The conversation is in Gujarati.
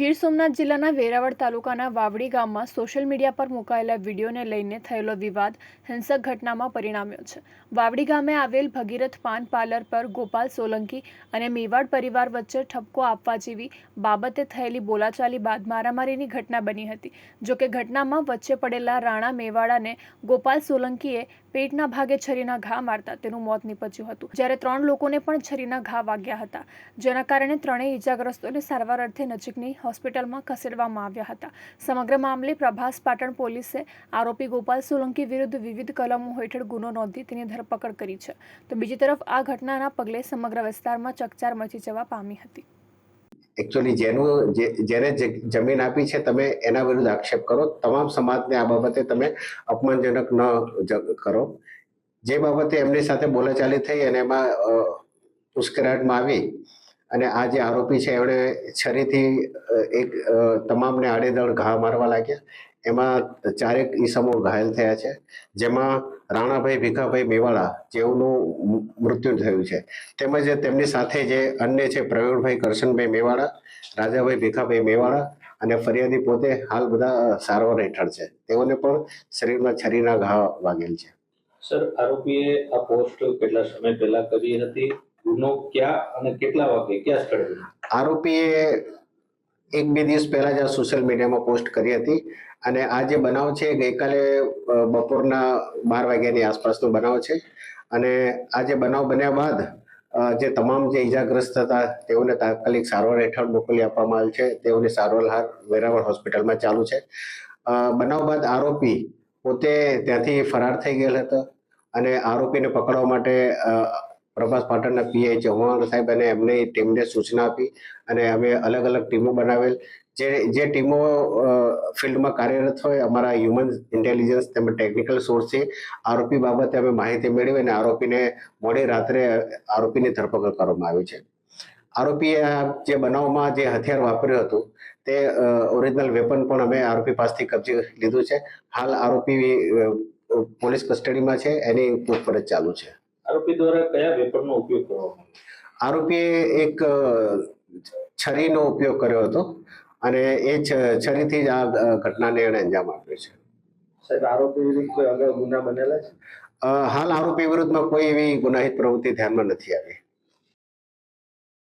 ગીર સોમનાથ જિલ્લાના વેરાવળ તાલુકાના વાવડી ગામમાં સોશિયલ મીડિયા પર મુકાયેલા વિડીયોને લઈને થયેલો વિવાદ હિંસક ઘટનામાં પરિણામ્યો છે. વાવડી ગામે આવેલ ભગીરથ પાન પાર્લર પર ગોપાલ સોલંકી અને મેવાડ પરિવાર વચ્ચે ઠપકો આપવા જેવી બાબતે થયેલી બોલાચાલી બાદ મારામારીની ઘટના બની હતી. જોકે ઘટનામાં વચ્ચે પડેલા રાણા મેવાડાને ગોપાલ સોલંકીએ પેટના ભાગે છરીના ઘા મારતા તેનું મોત નીપજ્યું હતું. જ્યારે ત્રણ લોકોને પણ છરીના ઘા વાગ્યા હતા. જેના કારણે ત્રણેય ઇજાગ્રસ્તોને સારવાર અર્થે નજીકની હોસ્પિટલમાં ખસેડવામાં આવ્યા હતા. સમગ્ર મામલે પ્રભાસ પાટણ પોલીસે આરોપી ગોપાલ સોલંકી વિરુદ્ધ વિવિધ કલમો હેઠળ ગુનો નોંધી તેની ધરપકડ કરી છે. તો બીજી તરફ આ ઘટનાના પગલે સમગ્ર વિસ્તારમાં ચકચાર મચી જવા પામી હતી. એકચ્યુઅલી જેનું જેને જમીન આપી છે તમે એના વિરુદ્ધ આક્ષેપ કરો. તમામ સમાજને આ બાબતે તમે અપમાનજનક ન કરો. જે બાબતે એમની સાથે બોલાચાલી થઈ અને એમાં ઉશ્કેરાટમાં આવી અને આ જે આરોપી છે એમણે છરીથી એક તમામને આડેધડ ઘા મારવા લાગ્યા. એમાં ચારેક ઈસમો ઘાયલ થયા છે. જેમાં રાણાભાઈ, ભીખાભાઈ મેવાડા જેઓનું મૃત્યુ થયું છે. તેમજ તેમની સાથે જે અન્ય છે, પ્રવીણભાઈ, કરશનભાઈ મેવાડા, રાજાભાઈ, ભીખાભાઈ મેવાડા અને ફરિયાદી પોતે હાલ બધા સારવાર હેઠળ છે. તેઓને પણ શરીરમાં છરીના ઘા વાગેલ છે. સર, આરોપીએ આ પોસ્ટ કેટલા સમય પહેલા કરી હતી? ગુનો ક્યાં અને કેટલા વાગે ક્યાં સ્થળે આરોપીએ એક બે દિવસ પહેલા જ આ સોશિયલ મીડિયામાં પોસ્ટ કરી હતી અને આ જે બનાવ છે ગઈકાલે બપોરના બાર વાગ્યાની આસપાસનો બનાવ છે. અને આ જે બનાવ બન્યા બાદ જે તમામ જે ઈજાગ્રસ્ત હતા તેઓને તાત્કાલિક સારવાર હેઠળ મોકલી આપવામાં આવેલ છે. તેઓની સારવાર હાલ વેરાવળ હોસ્પિટલમાં ચાલુ છે. બનાવ બાદ આરોપી પોતે ત્યાંથી ફરાર થઈ ગયેલ હતો અને આરોપીને પકડવા માટે પ્રભાસ પાટણના પીઆઈ ચૌહાણ સાહેબ અને એમની ટીમને સૂચના આપી અને અમે અલગ અલગ ટીમો બનાવેલ. જે જે ટીમો ફિલ્ડમાં કાર્યરત હોય, અમારા હ્યુમન ઇન્ટેલિજન્સ તેમજ ટેકનિકલ સોર્સથી આરોપી બાબતે અમે માહિતી મેળવી અને આરોપીને મોડી રાત્રે આરોપીની ધરપકડ કરવામાં આવી છે. આરોપીએ જે બનાવમાં જે હથિયાર વાપર્યું હતું, તે ઓરિજિનલ વેપન પણ અમે આરોપી પાસેથી કબજે લીધું છે. હાલ આરોપી પોલીસ કસ્ટડીમાં છે, એની પૂછપરછ ચાલુ છે. આરોપી દ્વારા કયા વેપનનો ઉપયોગ કરવામાં આરોપીએ એક છરીનો ઉપયોગ કર્યો હતો અને એ છરીથી જ આ ઘટનાને એણે અંજામ આપ્યો છે. સાહેબ આરોપી વિરુદ્ધ કોઈ અગાઉ ગુના બનેલા છે? હાલ આરોપી વિરુદ્ધમાં કોઈ એવી ગુનાહિત પ્રવૃત્તિ ધ્યાનમાં નથી આવી.